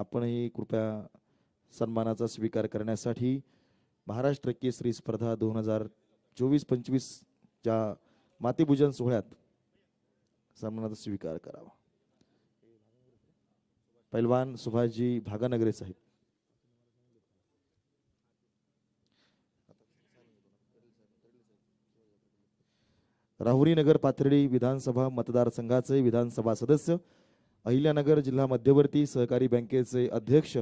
आपणही कृपया सन्मानाचा स्वीकार करण्यासाठी महाराष्ट्र केसरी स्पर्धा दोन हजार चोवीस पंचवीसच्या मातीपूजन सोहळ्यात सन्मानाचा स्वीकार करावा. पैलवान सुभाषजी भागानगरे साहेब. राहुरी नगर पाथर्डी विधानसभा मतदारसंघाचे विधानसभा सदस्य अहिल्यानगर जिल्हा मध्यवर्ती सहकारी बँकेचे अध्यक्ष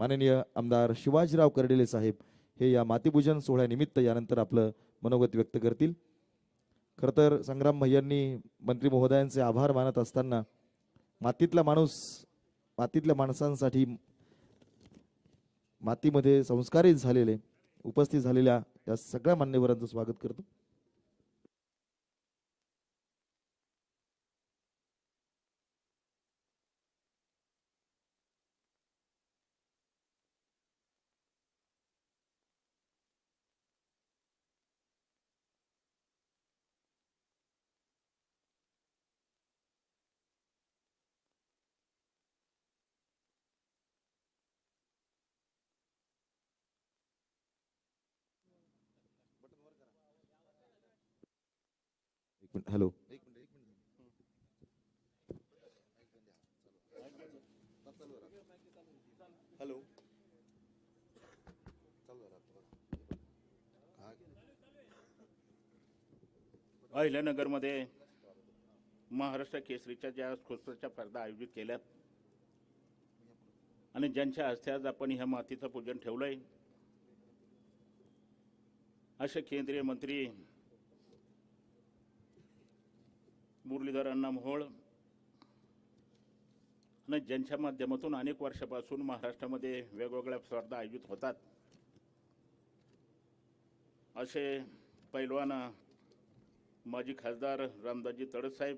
माननीय आमदार शिवाजीराव कर्डिले साहेब हे या मातीपूजन सोहळ्यानिमित्त यानंतर आपलं मनोगत व्यक्त करतील. खरं तर संग्राम भैयांनी मंत्री महोदयांचे आभार मानत असताना मातीतला माणूस मातीतल्या माणसांसाठी मातीमध्ये संस्कारित झालेले उपस्थित झालेल्या या सगळ्या मान्यवरांचं स्वागत करतो. हॅलो. हॅलो. अहिल्यानगरमध्ये महाराष्ट्र केसरीच्या ज्या स्पर्धा स्पर्धा आयोजित केल्यात आणि ज्यांच्या हस्ते आज आपण ह्या मातीचं पूजन ठेवलंय असे केंद्रीय मंत्री मुरलीधर अण्णा मोहोळ. आणि ज्यांच्या माध्यमातून अनेक वर्षापासून महाराष्ट्रामध्ये वेगवेगळ्या स्पर्धा आयोजित होतात. असे पैलवान माजी खासदार रामदासजी तडससाहेब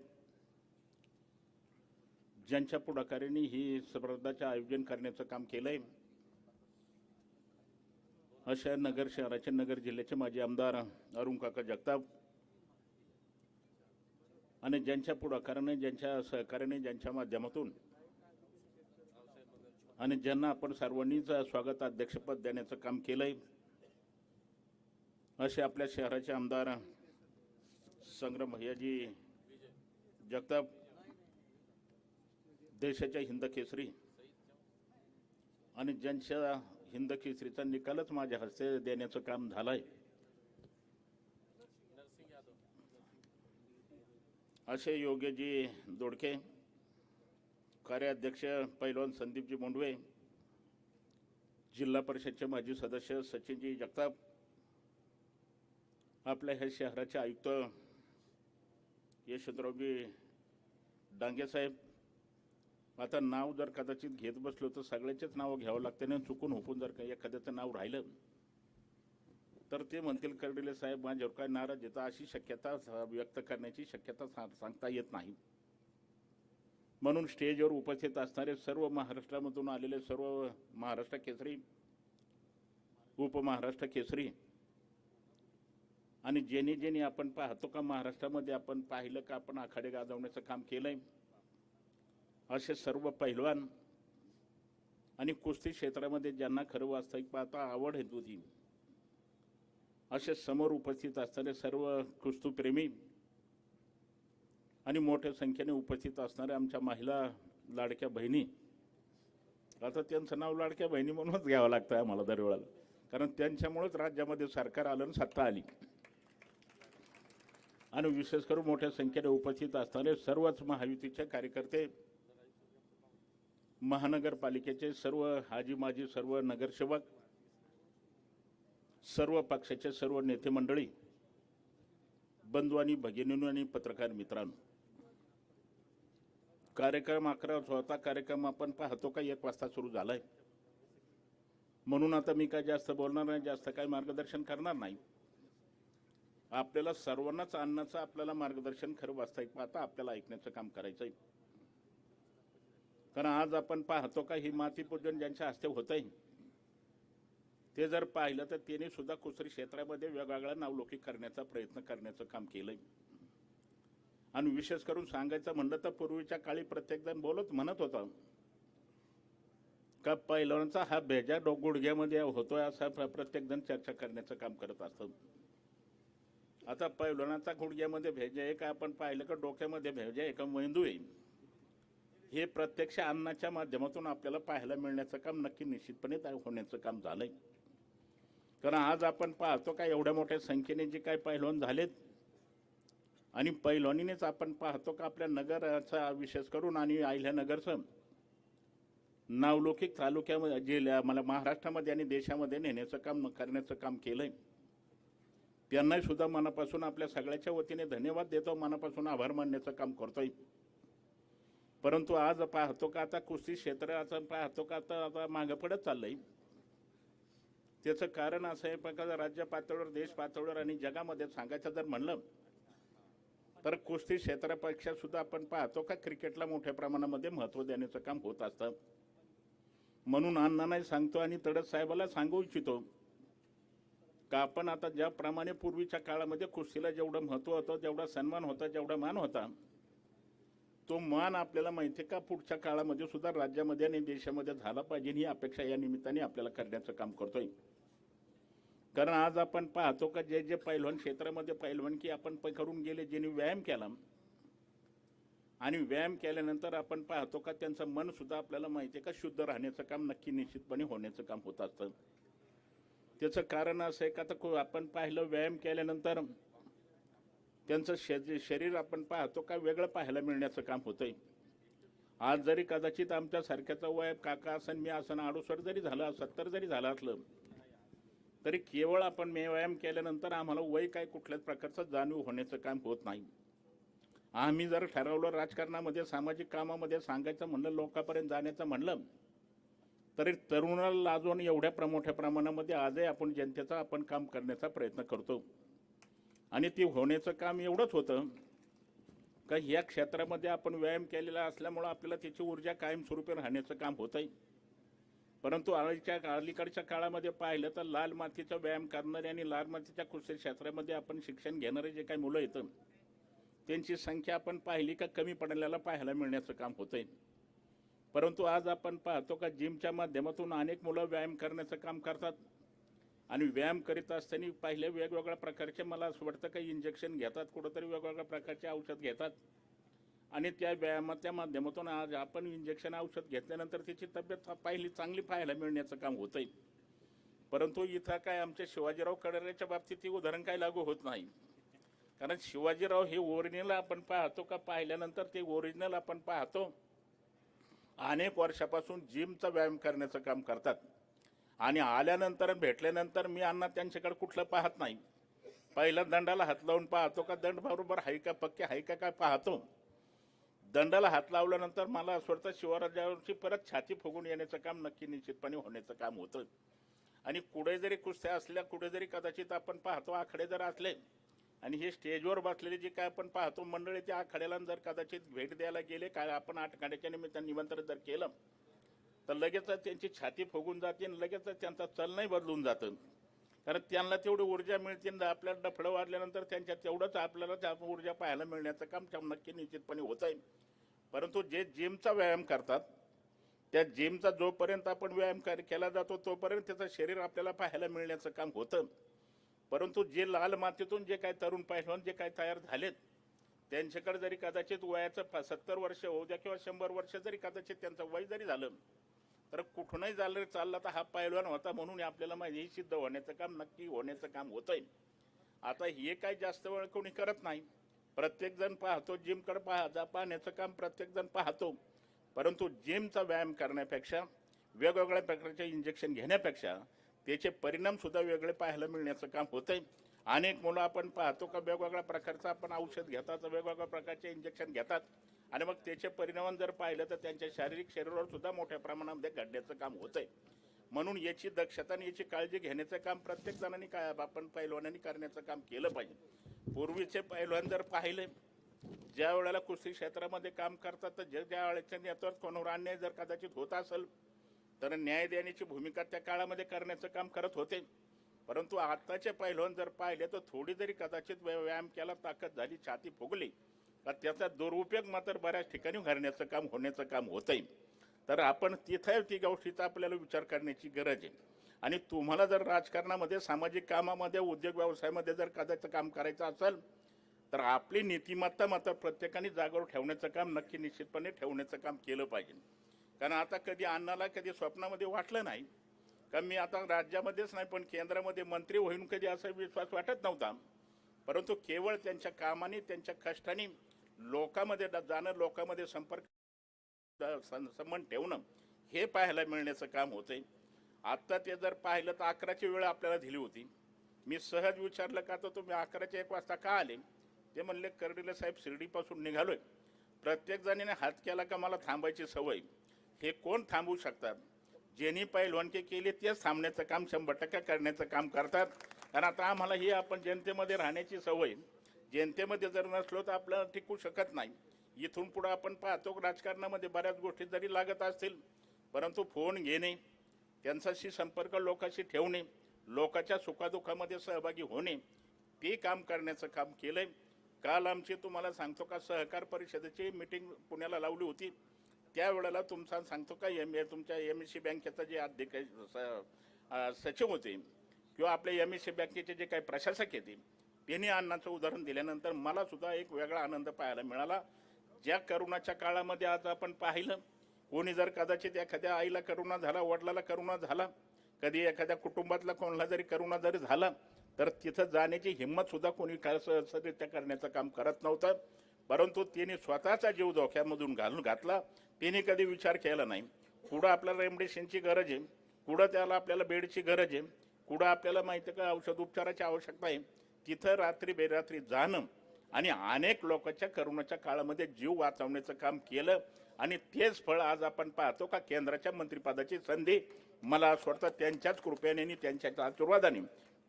ज्यांच्या पुढाकाराने ही स्पर्धाचे आयोजन करण्याचं काम केलं आहे अशा नगर शहराचे नगर जिल्ह्याचे माजी आमदार अरुण काका जगताप आणि ज्यांच्या पुढाकाराने ज्यांच्या सहकार्याने ज्यांच्या माध्यमातून. आणि ज्यांना आपण सर्वांनीच स्वागत अध्यक्षपद देण्याचं काम केलंय असे आपल्या शहराचे आमदार संग्राम भैयाजी जगताप देशाच्या हिंद केसरी आणि ज्यांच्या हिंद केसरीचा निकालच माझ्या हस्ते देण्याचं काम झालंय. असे योग्यजी दोडके कार्याध्यक्ष पैलवान संदीपजी मोंडवे जिल्हा परिषदचे माजी सदस्य सचिनजी जगताप आपल्या ह्या शहराचे आयुक्त यशवंतरावजी डांगेसाहेब आता नाव जर कदाचित घेत बसलो तर सगळ्याचेच नावं घ्यावं लागते आणि चुकून हुकून जर का एखाद्याचं नाव राहिलं तर ते म्हणतील कर्डिले साहेब माझ्यावर काय नाराज येतं अशी शक्यता व्यक्त करण्याची शक्यता सा- सांगता येत नाही. म्हणून स्टेजवर उपस्थित असणारे सर्व महाराष्ट्रामधून आलेले सर्व महाराष्ट्र केसरी उपमहाराष्ट्र केसरी आणि जेणे जेणे आपण पाहतो का महाराष्ट्रामध्ये आपण पाहिलं का आपण आखाडे गाजवण्याचं काम केलंय? असे सर्व पैलवान आणि कुस्ती क्षेत्रामध्ये ज्यांना खरं वास्तविक पाहता आवड होती असे समोर उपस्थित असणारे सर्व कुस्तीप्रेमी आणि मोठ्या संख्येने उपस्थित असणाऱ्या आमच्या महिला लाडक्या बहिणी. आता त्यांचं नाव लाडक्या बहिणी म्हणूनच घ्यावं लागतं आम्हाला दरवेळाला. कारण त्यांच्यामुळेच राज्यामध्ये सरकार आलं आणि सत्ता आली. आणि विशेष करून मोठ्या संख्येने उपस्थित असणारे सर्वच महायुतीचे कार्यकर्ते महानगरपालिकेचे सर्व हाजी माजी सर्व नगरसेवक सर्व पक्षाचे सर्व नेते मंडळी बंधू आणि भगिनींनो आणि पत्रकार मित्रांनो कार्यक्रम अकरा होता कार्यक्रम आपण पाहतो का एक वाजता सुरू झालाय. म्हणून आता मी काय जास्त बोलणार नाही जास्त काय मार्गदर्शन करणार नाही. आपल्याला सर्वांनाच अन्नाचं आपल्याला मार्गदर्शन खरं वास्तविक पाहता आपल्याला ऐकण्याचं काम करायचं आहे. कारण आज आपण पाहतो का ही मातीपूजन ज्यांच्या हस्ते होत आहे ते जर पाहिलं तर त्याने सुद्धा कुसरी क्षेत्रामध्ये वेगवेगळ्या नावलौकिक करण्याचा प्रयत्न करण्याचं काम केलंय. आणि विशेष करून सांगायचं म्हणलं तर पूर्वीच्या काळी प्रत्येकजण बोलत म्हणत होता का पहिलवानाचा हा भेजा डो गुडघ्यामध्ये होतोय असा प्रत्येकजण चर्चा करण्याचं काम करत असतं आता पैलवानाचा गुडघ्यामध्ये भेजा आहे का आपण पाहिलं का डोक्यामध्ये भेजा आहे का मेंदू आहे हे प्रत्यक्ष अन्नाच्या माध्यमातून आपल्याला पाहायला मिळण्याचं काम नक्की निश्चितपणे त्या होण्याचं काम झालंय. कारण आज आपण पाहतो का एवढ्या मोठ्या संख्येने जे काही पैलवान झालेत आणि पैलवानीनेच आपण पाहतो का आपल्या नगराचा विशेष करून आणि अहिल्यानगरचं नावलौकिक तालुक्यामध्ये जिल्ह्या मला महाराष्ट्रामध्ये आणि देशामध्ये नेण्याचं काम करण्याचं काम केलं त्यांनाही सुद्धा मनापासून आपल्या सगळ्याच्या वतीने धन्यवाद देतो मनापासून आभार मानण्याचं काम करतोय. परंतु आज पाहतो का आता कुस्ती क्षेत्र आता पाहतो का आता आता मागं पडत चाललंय. त्याचं कारण असं आहे प्रकार राज्य पातळीवर देश पातळीवर आणि जगामध्ये सांगायचं जर म्हणलं तर कुस्ती क्षेत्रापेक्षा सुद्धा आपण पाहतो का क्रिकेटला मोठ्या प्रमाणामध्ये महत्त्व देण्याचं काम होत असतं. म्हणून अण्णांनाही सांगतो आणि तडस साहेबाला सांगू इच्छितो का आपण आता ज्याप्रमाणे पूर्वीच्या काळामध्ये कुस्तीला जेवढं महत्त्व होतं जेवढा सन्मान होता जेवढा मान होता तो मान आपल्याला माहिती आहे का पुढच्या काळामध्ये सुद्धा राज्यामध्ये आणि देशामध्ये झाला पाहिजे ही अपेक्षा या निमित्ताने आपल्याला करण्याचं काम करतोय. कारण आज आपण पाहतो का जे जे पैलवान क्षेत्रामध्ये पैलवानकी आपण प- करून गेले ज्यांनी व्यायाम केला. आणि व्यायाम केल्यानंतर आपण पाहतो का त्यांचं मन सुद्धा आपल्याला माहिती आहे का शुद्ध राहण्याचं काम नक्की निश्चितपणे होण्याचं काम होत असतं. त्याचं कारण असं आहे का आता आपण पाहिलं व्यायाम केल्यानंतर त्यांचं शे शरीर आपण पाहतो का वेगळं पाहायला मिळण्याचं काम होतंय. आज जरी कदाचित आमच्यासारख्याचं वय काका असन मी असन आडोसर जरी झालं सत्तर जरी झालं असलं तरी केवळ आपण मे व्यायाम केल्यानंतर आम्हाला वय काय कुठल्याच प्रकारचं जाणीव होण्याचं काम होत नाही. आम्ही जर ठरवलं राजकारणामध्ये सामाजिक कामामध्ये सांगायचं म्हणलं लोकांपर्यंत जाण्याचं म्हणलं तरी तरुणाला लाजून एवढ्या प्र- मोठ्या प्रमाणामध्ये आजही आपण जनतेचा आपण काम करण्याचा प्रयत्न करतो. आणि ते होण्याचं काम एवढंच होतं का ह्या क्षेत्रामध्ये आपण व्यायाम केलेला असल्यामुळं आपल्याला त्याची ऊर्जा कायमस्वरूपी राहण्याचं काम होतंय. परंतु अलीच्या अलीकडच्या काळामध्ये पाहिलं तर लाल मातीचा व्यायाम करणारे आणि लाल मातीच्या कुशल क्षेत्रामध्ये आपण शिक्षण घेणारे जे काही मुलं येतं त्यांची संख्या आपण पाहिली का कमी पडलेला पाहायला मिळण्याचं काम होतंय. परंतु आज आपण पाहतो का जिमच्या माध्यमातून अनेक मुलं व्यायाम करण्याचं काम करतात आणि व्यायाम करीत असताना पहिले वेगवेगळ्या प्रकारचे मला असं वाटतं काही इंजेक्शन घेतात कुठंतरी वेगवेगळ्या प्रकारचे औषध घेतात. आणि त्या व्यायामाच्या माध्यमातून आज आपण इंजेक्शन औषध घेतल्यानंतर त्याची तब्येत पाहिली चांगली पाहायला मिळण्याचं काम होतंय. परंतु इथं काय आमच्या शिवाजीराव कडऱ्याच्या बाबतीत ती उदाहरण काय लागू होत नाही. कारण शिवाजीराव हे ओरिजिनल आपण पाहतो का पाहिल्यानंतर ते ओरिजिनल आपण पाहतो. अनेक वर्षापासून जिमचा व्यायाम करण्याचं काम करतात. आणि आल्यानंतर भेटल्यानंतर मी अण्णा त्यांच्याकडे कुठलं पाहत नाही. पहिल्या दंडाला हात लावून पाहतो का दंड बरोबर हाय का पक्के हाय का काय पाहतो. दंडाला हात लावल्यानंतर मला असं वाटतं शिवराजावरची परत छाती फुगून येण्याचं काम नक्की निश्चितपणे होण्याचं काम होतं. आणि कुठे जरी कुस्त्या असल्या कुठे जरी कदाचित आपण पाहतो आखाडे जर असले आणि हे स्टेजवर बसलेले जे काय आपण पाहतो मंडळी त्या आखाड्याला जर कदाचित भेट द्यायला गेले काय आपण आठखाड्याच्या निमित्तानं निमंत्रण जर केलं तर लगेचच त्यांची छाती फुगून जाते आणि लगेचच त्यांचा चलनही बदलून जातं. कारण त्यांना तेवढी ऊर्जा मिळते ना आपल्याला डफडं वाढल्यानंतर त्यांच्या तेवढंच आपल्याला त्या ऊर्जा पाहायला मिळण्याचं काम त्या नक्की निश्चितपणे होत आहे. परंतु जे जिमचा व्यायाम करतात त्या जिमचा जोपर्यंत आपण व्यायाम कर केला जातो तोपर्यंत त्याचं शरीर आपल्याला पाहायला मिळण्याचं काम होतं. परंतु जे लाल मातीतून जे काही तरुण पहिलवान जे काही तयार झालेत त्यांच्याकडे जरी कदाचित वयाचं सत्तर वर्ष होऊ द्या किंवा शंभर वर्ष जरी कदाचित त्यांचं वय जरी झालं तर कुठूनही झालं चालला तर हा पैलवान होता म्हणून आपल्याला माहिती हे सिद्ध होण्याचं काम नक्की होण्याचं काम होतंय. आता हे काही जास्त वेळ कोणी करत नाही. प्रत्येकजण पाहतो जिमकडे पाहा पाहण्याचं काम प्रत्येकजण पाहतो. परंतु जिमचा व्यायाम करण्यापेक्षा वेगवेगळ्या प्रकारचे इंजेक्शन घेण्यापेक्षा त्याचे परिणामसुद्धा वेगळे पाहायला मिळण्याचं काम होतंय. अनेक मुलं आपण पाहतो का वेगवेगळ्या प्रकारचं आपण औषध घेतात वेगवेगळ्या प्रकारचे इंजेक्शन घेतात. आणि मग त्याचे परिणाम जर पाहिलं तर त्यांच्या शारीरिक शरीरावर सुद्धा मोठ्या प्रमाणामध्ये घडण्याचं काम होतंय. म्हणून याची दक्षता आणि याची काळजी घेण्याचं काम प्रत्येक जणांनी काय आपण पैलवानांनी करण्याचं काम केलं पाहिजे. पूर्वीचे पैलवान जर पाहिले ज्या वेळेला कुस्ती क्षेत्रामध्ये काम करतात तर ज्या ज्या वेळेच्या याच्यावर कोणावर अन्याय जर कदाचित होत असेल तर न्याय देण्याची भूमिका त्या काळामध्ये करण्याचं काम करत होते. परंतु आत्ताचे पैलवान जर पाहिले तर थोडी जरी कदाचित व्यायाम केला ताकद झाली छाती फुगली तर त्याचा दुरुपयोग मात्र बऱ्याच ठिकाणी घालण्याचं काम होण्याचं काम होतंय. तर आपण तिथं ती गोष्टीचा आपल्याला विचार करण्याची गरज आहे. आणि तुम्हाला जर राजकारणामध्ये सामाजिक कामामध्ये उद्योग व्यवसायामध्ये जर कदाचं काम करायचं असेल तर आपली नीतिमत्ता मात्र प्रत्येकाने जागेवर ठेवण्याचं काम नक्की निश्चितपणे ठेवण्याचं काम केलं पाहिजे. कारण आता कधी अन्नाला कधी स्वप्नामध्ये वाटलं नाही. का मी आता राज्यामध्येच नाही पण केंद्रामध्ये मंत्री होईन कधी असा विश्वास वाटत नव्हता. परंतु केवळ त्यांच्या कामाने त्यांच्या कष्टाने लोकांमध्ये जाणं लोकांमध्ये संपर्क संबंध ठेवणं हे पाहायला मिळण्याचं काम होतंय. आत्ता ते जर पाहिलं तर अकराची वेळ आपल्याला दिली होती. मी सहज विचारलं का तर तुम्ही अकराच्या एक वाजता का आले? ते म्हणले कर्डिले साहेब शिर्डीपासून निघालोय. प्रत्येक जणीने हात केला का मला थांबायची सवय? हे कोण थांबवू शकतात? ज्यांनी पैलवानकी केली तेच थांबण्याचं काम शंभर टक्के करण्याचं काम करतात. कारण आता आम्हाला ही आपण जनतेमध्ये राहण्याची सवय जनतेमध्ये जर नसलो तर आपल्याला टिकू शकत नाही. इथून पुढं आपण पाहतो राजकारणामध्ये बऱ्याच गोष्टी जरी लागत असतील परंतु फोन घेणे त्यांच्याशी संपर्क लोकांशी ठेवणे लोकांच्या सुखादुखामध्ये सहभागी होणे ते काम करण्याचं काम केलं आहे काल आमची तुम्हाला सांगतो का सहकार परिषदेची मिटिंग पुण्याला लावली होती. त्यावेळेला तुमचा सांगतो का एम ए तुमच्या एम एस सी बँकेचा जे अध्यक्ष स- सचिव होते किंवा आपल्या एम एस सी बँकेचे जे काही प्रशासक येते त्यांनी अण्णांचं उदाहरण दिल्यानंतर मला सुद्धा एक वेगळा आनंद पाहायला मिळाला. ज्या करोनाच्या काळामध्ये आज आपण पाहिलं कोणी जर कदाचित एखाद्या आईला करोना झाला वडिलाला करोना झाला कधी एखाद्या कुटुंबातला कोणाला जरी करोना जरी झाला तर तिथं जाण्याची हिंमतसुद्धा कोणी काय करण्याचं काम करत नव्हतं. परंतु तिने स्वतःचा जीव धोक्यामधून घालून घातला. तिने कधी विचार केला नाही. कुठं आपल्याला रेमडेसिनची गरज आहे? कुठं त्याला आपल्याला बेडची गरज आहे? कुठं आपल्याला माहिती का औषध उपचाराची आवश्यकता आहे? तिथं रात्री बेरात्री जाणं आणि अनेक लोकांच्या करोनाच्या काळामध्ये जीव वाचवण्याचं काम केलं आणि तेच फळ आज आपण पाहतो का केंद्राच्या मंत्रिपदाची संधी मला असं वाटतं त्यांच्याच कृपेने आणि त्यांच्या आशीर्वादाने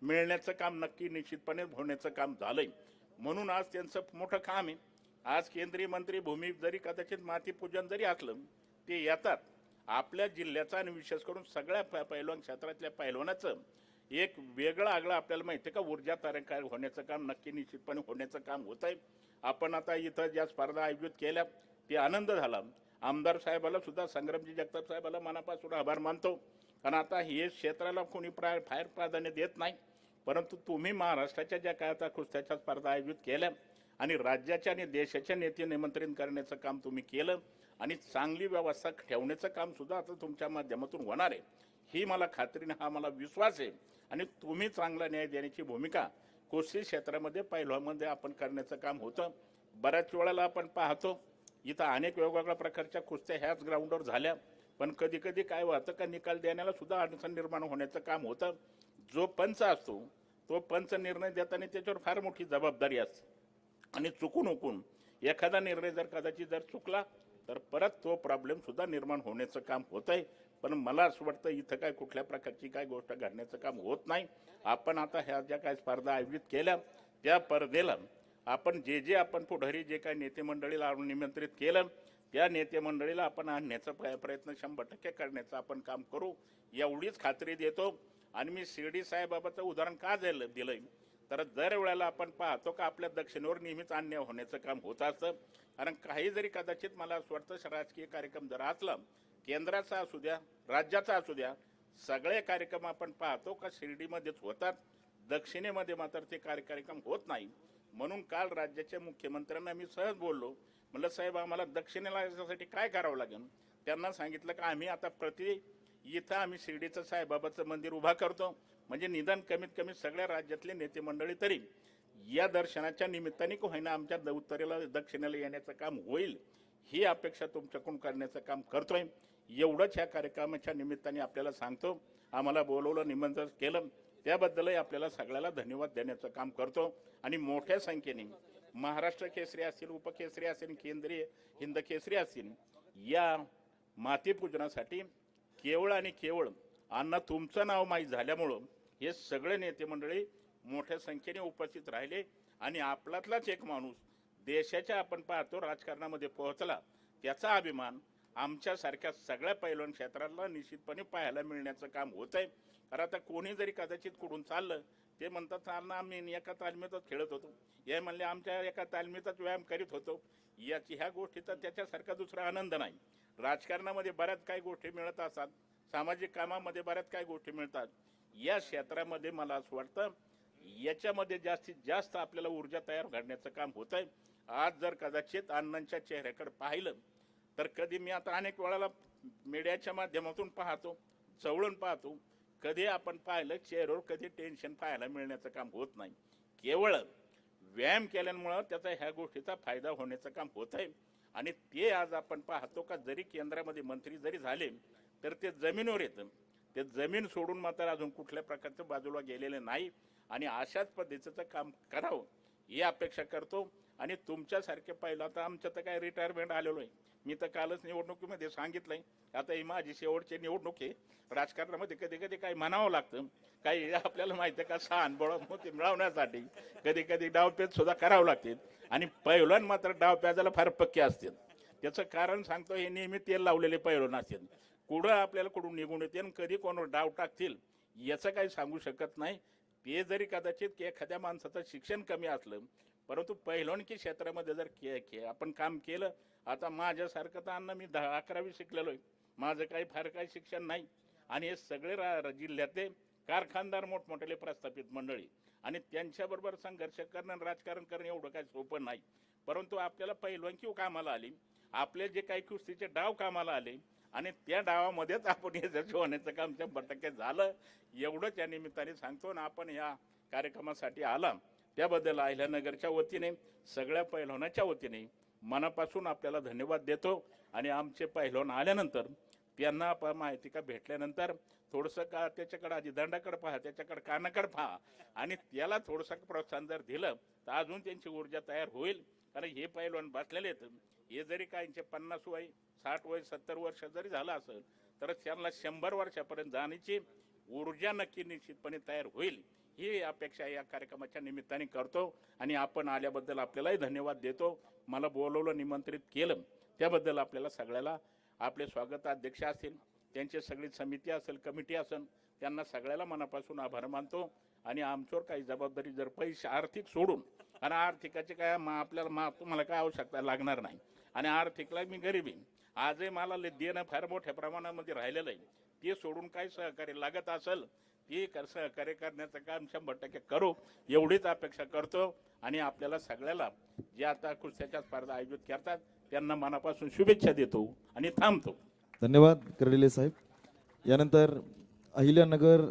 मिळण्याचं काम नक्की निश्चितपणे होण्याचं काम झालंय. म्हणून आज त्यांचं मोठं काम आहे. आज केंद्रीय मंत्री भूमी जरी कदाचित मातीपूजन जरी असलं ते येतात. आपल्या जिल्ह्याचा आणि विशेष करून सगळ्या प- पैलवान क्षेत्रातल्या पैलवानाचं एक वेगळा आगळं आपल्याला माहिती आहे का? ऊर्जा तारंकार होण्याचं काम नक्की निश्चितपणे होण्याचं काम होत आहे आपण आता इथं ज्या स्पर्धा आयोजित केल्या ते आनंद झाला. आमदार साहेबाला सुद्धा संग्रामजी जगताप साहेबाला मनापासून आभार मानतो. कारण आता हे क्षेत्राला कोणी प्रा फार प्राधान्य देत नाही. परंतु तुम्ही महाराष्ट्राच्या ज्या काय आता कुस्त्याच्या स्पर्धा आयोजित केल्या आणि राज्याच्या आणि देशाच्या नेते निमंत्रित करण्याचं काम तुम्ही केलं आणि चांगली व्यवस्था ठेवण्याचं कामसुद्धा आता तुमच्या माध्यमातून होणार आहे. ही मला खात्रीने हा मला विश्वास आहे. आणि तुम्ही चांगला न्याय देण्याची भूमिका कुस्ती क्षेत्रामध्ये पहिल्यामध्ये आपण करण्याचं काम होतं. बऱ्याच वेळेला आपण पाहतो इथं अनेक वेगवेगळ्या प्रकारच्या कुस्त्या ह्याच ग्राउंडवर झाल्या. पण कधी कधी काय होतं का निकाल देण्याला सुद्धा अडचण निर्माण होण्याचं काम होतं. जो पंच असतो तो पंच निर्णय देताना त्याच्यावर फार मोठी जबाबदारी असते. आणि चुकून उकून एखादा निर्णय जर कदाचित जर चुकला तर परत तो प्रॉब्लेम सुद्धा निर्माण होण्याचं काम होत आहे पण मला असं वाटतं इथं काय कुठल्या प्रकारची काय गोष्ट घडण्याचं काम होत नाही. आपण आता ह्या ज्या काय स्पर्धा आयोजित केल्या त्या स्पर्धेला आपण जे जे आपण पुढारी जे काय नेते मंडळीला निमंत्रित केलं त्या नेते मंडळीला आपण आणण्याचा प्रयत्न शंभर टक्के करण्याचं आपण काम करू एवढीच खात्री देतो. आणि मी शिर्डी साहेबाबाचं उदाहरण का दिलं दिलंय? तर दरवेळेला आपण पाहतो का आपल्या दक्षिणेवर नेहमीच अन्याय होण्याचं काम होत असतं. कारण काही जरी कदाचित मला असं वाटतं राजकीय कार्यक्रम जर असला केंद्राचा असू द्या राज्याचा असू द्या सगळे कार्यक्रम आपण पाहतो का शिर्डीमध्येच होतात. दक्षिणेमध्ये मात्र ते कार्यक्रम होत नाही. म्हणून काल राज्याच्या मुख्यमंत्र्यांना मी सहज बोललो म्हणलं साहेब आम्हाला दक्षिणेला याच्यासाठी काय करावं लागेल? त्यांना सांगितलं का आम्ही आता प्रति इथं आम्ही शिर्डीचं साईबाबाचं मंदिर उभा करतो. म्हणजे निदान कमीत कमी सगळ्या राज्यातले नेते मंडळी तरी या दर्शनाच्या निमित्ताने का होईना आमच्या द- उत्तरेला दक्षिणेला येण्याचं काम होईल. ही अपेक्षा तुमच्याकडून करण्याचं काम करतोय. एवढंच ह्या कार्यक्रमाच्या निमित्ताने आपल्याला सांगतो आम्हाला बोलवलं निमंत्रण केलं. त्याबद्दलही आपल्याला सगळ्याला धन्यवाद देण्याचं काम करतो. आणि मोठ्या संख्येने महाराष्ट्र केसरी असतील उपकेसरी असतील केंद्रीय हिंद केसरी असतील या मातीपूजनासाठी केवळ आणि केवळ अण्णा तुमचं नाव माहीत झाल्यामुळं हे सगळे नेते मंडळी मोठ्या संख्येने उपस्थित राहिले. आणि आपल्यातलाच एक माणूस देशाच्या आपण पाहतो राजकारणामध्ये पोहोचला त्याचा अभिमान आमच्यासारख्या सगळ्या पैलवान क्षेत्राला निश्चितपणे पाहायला मिळण्याचं काम होत आहे. कारण आता कोणी जरी कदाचित कुठून चाललं ते म्हणतात चालणं आम्ही एका तालमीतच खेळत होतो. हे म्हणले आमच्या एका तालमीतच व्यायाम करीत होतो. याची ह्या गोष्टीचा त्याच्यासारखा दुसरा आनंद नाही. राजकारणामध्ये बऱ्याच काही गोष्टी मिळत असतात. सामाजिक कामामध्ये बऱ्याच काही गोष्टी मिळतात. या क्षेत्रामध्ये मला असं वाटतं याच्यामध्ये जास्तीत जास्त आपल्याला ऊर्जा तयार करण्याचं काम होत आहे. आज जर कदाचित अण्णांच्या चेहऱ्याकडे पाहिलं तर कधी मी आता अनेक वेळाला मीडियाच्या माध्यमातून पाहतो चवळून पाहतो कधी आपण पाहिलं चेहऱ्यावर कधी टेन्शन पाहायला मिळण्याचं काम होत नाही. केवळ व्यायाम केल्यामुळं त्याचा ह्या गोष्टीचा फायदा होण्याचं काम होत आहे. आणि ते आज आपण पाहतो का जरी केंद्रामध्ये मंत्री जरी झाले तर ते जमिनीवर येतं. ते जमीन सोडून मात्र अजून कुठल्या प्रकारचं बाजूला गेलेलं नाही. आणि अशाच पद्धतीचं काम करावं ही अपेक्षा करतो. आणि तुमच्यासारखे पहिलं आता आमचं तर काय रिटायरमेंट आलेलो आहे. मी तर कालच निवडणुकीमध्ये सांगितलं आहे आता ही माझी शेवटची निवडणूक आहे. राजकारणामध्ये कधी कधी काही म्हणावं लागतं. काही आपल्याला माहिती आहे का सहान बळ मोती मिळवण्यासाठी कधी कधी डावपेच सुद्धा करावं लागतील आणि पैलवान मात्र डावप्याजाला फार पक्के असतील. त्याचं कारण सांगतो हे नेहमी तेल लावलेले पैलवान असतील. कुठं आपल्याला कुठून निघून येते आणि कधी कोणावर डाव टाकतील याचं काही सांगू शकत नाही. ते जरी कदाचित की एखाद्या माणसाचं शिक्षण कमी असलं परंतु पहिलवानकी क्षेत्रामध्ये जर के के आपण काम केलं आता माझ्यासारखं तर अन्न मी दहा अकरावी शिकलेलो आहे. माझं काही फार काही शिक्षण नाही. आणि हे सगळे रा जिल्ह्यातले कारखानदार मोठमोठ्याले प्रस्थापित मंडळी. आणि त्यांच्याबरोबर संघर्ष करणं आणि राजकारण करणं एवढं काही सोपं नाही. परंतु आपल्याला पहिलवानकी कामाला आली. आपले जे काही कुस्तीचे डाव कामाला आले. आणि त्या डावामध्येच आपण यशस्वी होण्याचं काम शंभर टक्के झालं एवढंच या निमित्ताने सांगतो. ना आपण या कार्यक्रमासाठी आला. त्याबद्दल अहिल्यानगरच्या वतीने सगळ्या पैलवानाच्या वतीने मनापासून आपल्याला धन्यवाद देतो. आणि आमचे पैलवान आल्यानंतर त्यांना आपण माहिती का भेटल्यानंतर थोडंसं का त्याच्याकडे आधी दंडाकडे पहा त्याच्याकडे कानाकडे पहा. आणि त्याला थोडंसं प्रोत्साहन जर दिलं तर अजून त्यांची ऊर्जा तयार होईल. कारण हे पैलवान बसलेले आहेत. हे जरी काहींचे पन्नास वय साठ वय सत्तर वर्ष जरी झालं असेल तर त्यांना शंभर वर्षापर्यंत जाण्याची ऊर्जा नक्की निश्चितपणे तयार होईल. ही अपेक्षा या कार्यक्रमाच्या निमित्ताने करतो आणि आपण आल्याबद्दल आपल्यालाही धन्यवाद देतो. मला बोलवलं निमंत्रित केलं. त्याबद्दल आपल्याला सगळ्याला आपले स्वागताध्यक्ष असतील त्यांची सगळी समिती असेल कमिटी असेल त्यांना सगळ्याला मनापासून आभार मानतो. आणि आमच्यावर काही जबाबदारी जर पैसे आर्थिक सोडून आणि आर्थिकाचे काय मा आपल्याला मा तुम्हाला काय आवश्यकता लागणार नाही. आणि आर्थिकला मी गरीब आहे. आजही मला देणं फार मोठ्या प्रमाणामध्ये राहिलेलं आहे. ते सोडून काय सहकार्य लागत असेल हे कर कार्य करण्याचं काम शंभर टक्के करू एवढीच अपेक्षा करतो. आणि आपल्याला सगळ्याला जे आता कुस्त्याच्या स्पर्धा आयोजित करतात त्यांना मनापासून शुभेच्छा देतो आणि थांबतो. धन्यवाद कर्डिले साहेब. यानंतर अहिल्यानगर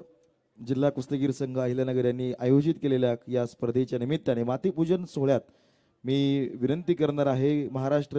जिल्हा कुस्तीगीर संघ अहिल्यानगर यांनी आयोजित केलेल्या या स्पर्धेच्या निमित्ताने मातीपूजन सोहळ्यात मी विनंती करणार आहे महाराष्ट्र